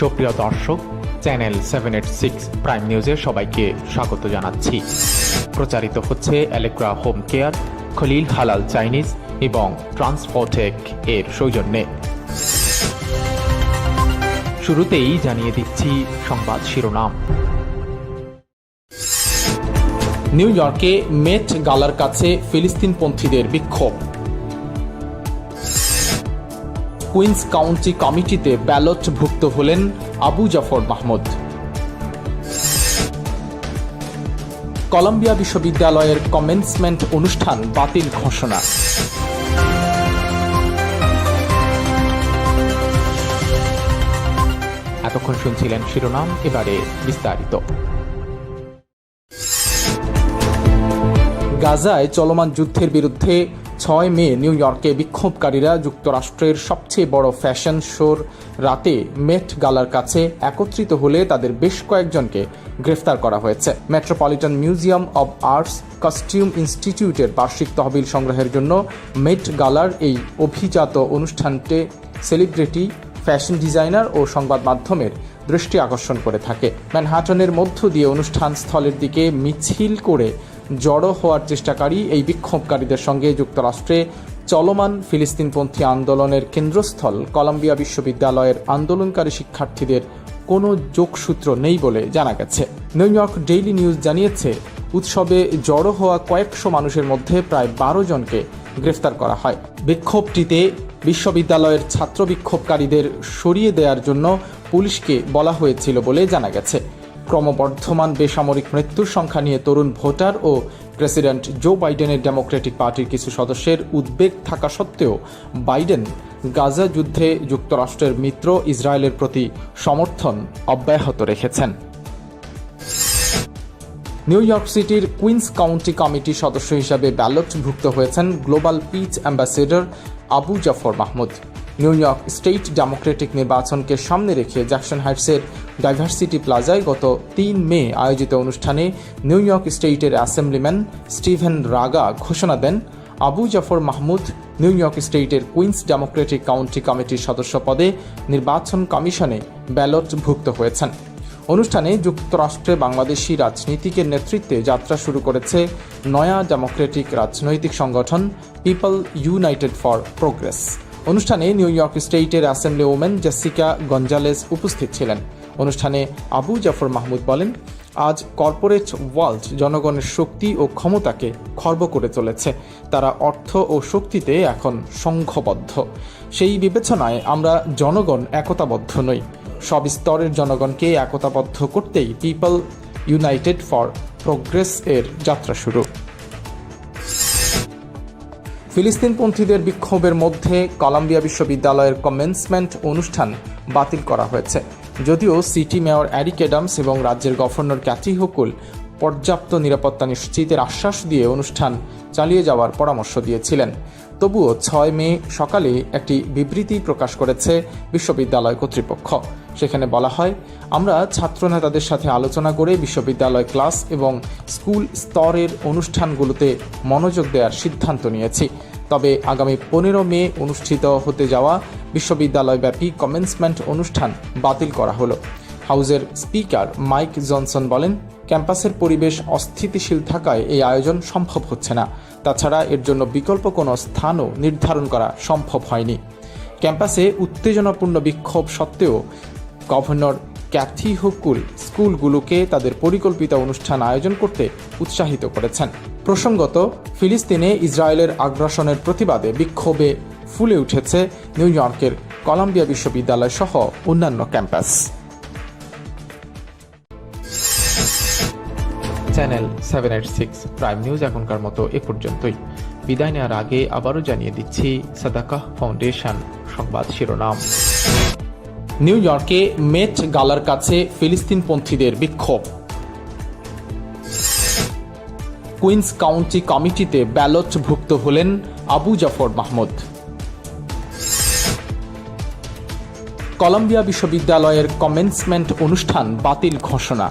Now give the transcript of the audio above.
সুপ্রিয় দর্শক, channel seven eight six prime নিউজে সবাইকে স্বাগত জানাচ্ছি। প্রচারিত হচ্ছে অ্যালেগ্রা হোম কেয়ার খলিল হালাল চাইনিজ এবং ট্রান্সফোটেক এর সৌজন্যে। শুরুতেই জানিয়ে দিচ্ছি সংবাদ শিরোনাম। নিউ ইয়র্কে মেট গালার কাছে ফিলিস্তিনপন্থীদের বিক্ষোভ। কুইন্স কাউন্টি কমিটিতে ব্যালটভুক্ত হলেন আবু জাফর মাহমুদ। কলম্বিয়া বিশ্ববিদ্যালয়ের কমেন্সমেন্ট অনুষ্ঠান বাতিল ঘোষণা। এতক্ষণ শুনছিলেন শিরোনাম, এবারে বিস্তারিত। গাজায় চলমান যুদ্ধের বিরুদ্ধে ছয় মে নিউ ইয়র্কে বিক্ষোভকারীরা যুক্তরাষ্ট্রের সবচেয়ে বড় ফ্যাশন শোর রাতে মেট গালার কাছে একত্রিত হলে তাদের বেশ কয়েকজনকে গ্রেফতার করা হয়েছে। Metropolitan museum of arts costume ইনস্টিটিউটের বার্ষিক তহবিল সংগ্রহের জন্য মেট গালার এই অভিজাত অনুষ্ঠানটি সেলিব্রিটি, ফ্যাশন ডিজাইনার ও সংবাদ মাধ্যমের দৃষ্টি আকর্ষণ করে থাকে। ম্যানহাটনের মধ্য দিয়ে অনুষ্ঠান স্থলের দিকে মিছিল করে জড়ো হওয়ার চেষ্টাকারী এই বিক্ষোভকারীদের সঙ্গে যুক্তরাষ্ট্রে চলমান ফিলিস্তিনপন্থী আন্দোলনের কেন্দ্রস্থল কলম্বিয়া বিশ্ববিদ্যালয়ের আন্দোলনকারী শিক্ষার্থীদের কোনো যোগসূত্র নেই বলে জানা গেছে। নিউ ইয়র্ক ডেইলি নিউজ জানিয়েছে, উৎসবে জড়ো হওয়া কয়েকশো মানুষের মধ্যে প্রায় বারো জনকে গ্রেফতার করা হয়। বিক্ষোভটিতে বিশ্ববিদ্যালয়ের ছাত্র বিক্ষোভকারীদের সরিয়ে দেওয়ার জন্য পুলিশকে বলা হয়েছিল বলে জানা গেছে। ক্রমবর্ধমান বেসামরিক মৃত্যুর সংখ্যা নিয়ে তরুণ ভোটার ও প্রেসিডেন্ট জো বাইডেনের ডেমোক্রেটিক পার্টির কিছু সদস্যের উদ্বেগ থাকা সত্ত্বেও বাইডেন গাজা যুদ্ধে যুক্তরাষ্ট্রের মিত্র ইসরায়েলের প্রতি সমর্থন অব্যাহত রেখেছেন। নিউ ইয়র্ক সিটির কুইন্স কাউন্টি কমিটির সদস্য হিসাবে ব্যালটভুক্ত হয়েছেন global peace ambassador Abu Jafar Mahmud. New York state democratic নির্বাচনকে সামনে রেখে জ্যাকসন হাইটসের ডাইভার্সিটি প্লাজায় গত তিন মে আয়োজিত অনুষ্ঠানে নিউ ইয়র্ক স্টেটের অ্যাসেম্বলিম্যান স্টিভেন রাগা ঘোষণা দেন। আবু জাফর মাহমুদ নিউ ইয়র্ক স্টেটের কুইন্স ডেমোক্রেটিক কাউন্টি কমিটির সদস্য পদে নির্বাচন কমিশনে ব্যালটভুক্ত হয়েছেন। অনুষ্ঠানে যুক্তরাষ্ট্রে বাংলাদেশি রাজনীতিকের নেতৃত্বে যাত্রা শুরু করেছে নয়া ডেমোক্রেটিক রাজনৈতিক সংগঠন পিপল ইউনাইটেড ফর প্রোগ্রেস। অনুষ্ঠানে নিউ ইয়র্ক স্টেটের অ্যাসেম্বলি ওমেন জেসিকা গঞ্জালেস উপস্থিত ছিলেন। অনুষ্ঠানে আবু জাফর মাহমুদ বলেন, আজ কর্পোরেট ওয়ার্ল্ড জনগণের শক্তি ও ক্ষমতাকে খর্ব করে চলেছে। তারা অর্থ ও শক্তিতে এখন সংঘবদ্ধ। সেই বিবেচনায় আমরা জনগণ একতাবদ্ধ নই। সব স্তরের জনগণকে একতাবদ্ধ করতেই পিপল ইউনাইটেড ফর প্রোগ্রেস এর যাত্রা শুরু। ফিলিস্তিনপন্থীদের বিক্ষোভের মধ্যে কলাম্বিয়া বিশ্ববিদ্যালয়ের কমেন্সমেন্ট অনুষ্ঠান বাতিল করা হয়েছে। যদিও সিটি মেয়র অ্যারিক এডামস এবং রাজ্যের গভর্নর ক্যাথি হকুল পর্যাপ্ত নিরাপত্তা নিশ্চিতের আশ্বাস দিয়ে অনুষ্ঠান চালিয়ে যাওয়ার পরামর্শ দিয়েছিলেন। তবুও ছয় মে সকালে একটি বিবৃতি প্রকাশ করেছে বিশ্ববিদ্যালয় কর্তৃপক্ষ। সেখানে বলা হয়, আমরা ছাত্রনেতাদের সাথে আলোচনা করে বিশ্ববিদ্যালয় ক্লাস এবং স্কুল স্তরের অনুষ্ঠানগুলোতে মনোযোগ দেওয়ার সিদ্ধান্ত নিয়েছি। তবে আগামী পনেরো মে অনুষ্ঠিত হতে যাওয়া বিশ্ববিদ্যালয়ব্যাপী কমেন্সমেন্ট অনুষ্ঠান বাতিল করা হলো। হাউজের স্পিকার মাইক জনসন বলেন, ক্যাম্পাসের পরিবেশ অস্থিতিশীল থাকায় এই আয়োজন সম্ভব হচ্ছে না। তাছাড়া এর জন্য বিকল্প কোনো স্থানও নির্ধারণ করা সম্ভব হয়নি। ক্যাম্পাসে উত্তেজনাপূর্ণ বিক্ষোভ সত্ত্বেও গভর্নর ক্যাথি হুকুল স্কুলগুলোকে তাদের পরিকল্পিত অনুষ্ঠান আয়োজন করতে উৎসাহিত করেছেন। প্রসঙ্গত, ফিলিস্তিনে ইসরায়েলের আগ্রাসনের প্রতিবাদে বিক্ষোভে ফুলে উঠেছে নিউ ইয়র্কের কলাম্বিয়া বিশ্ববিদ্যালয় সহ অন্যান্য campus. Channel seven eight six prime news এখনকার মতো এ পর্যন্তই। বিদায় নেওয়ার আগে আবারও জানিয়ে দিচ্ছি, সাদাকাহ ফাউন্ডেশন সংবাদ শিরোনাম। নিউ ইয়র্কে মেট গালার কাছে ফিলিস্তিনপন্থীদের বিক্ষোভ। কুইন্স কাউন্টি কমিটিতে ব্যালটভুক্ত হলেন আবু জাফর মাহমুদ। কলম্বিয়া বিশ্ববিদ্যালয়ের কমেন্সমেন্ট অনুষ্ঠান বাতিল ঘোষণা।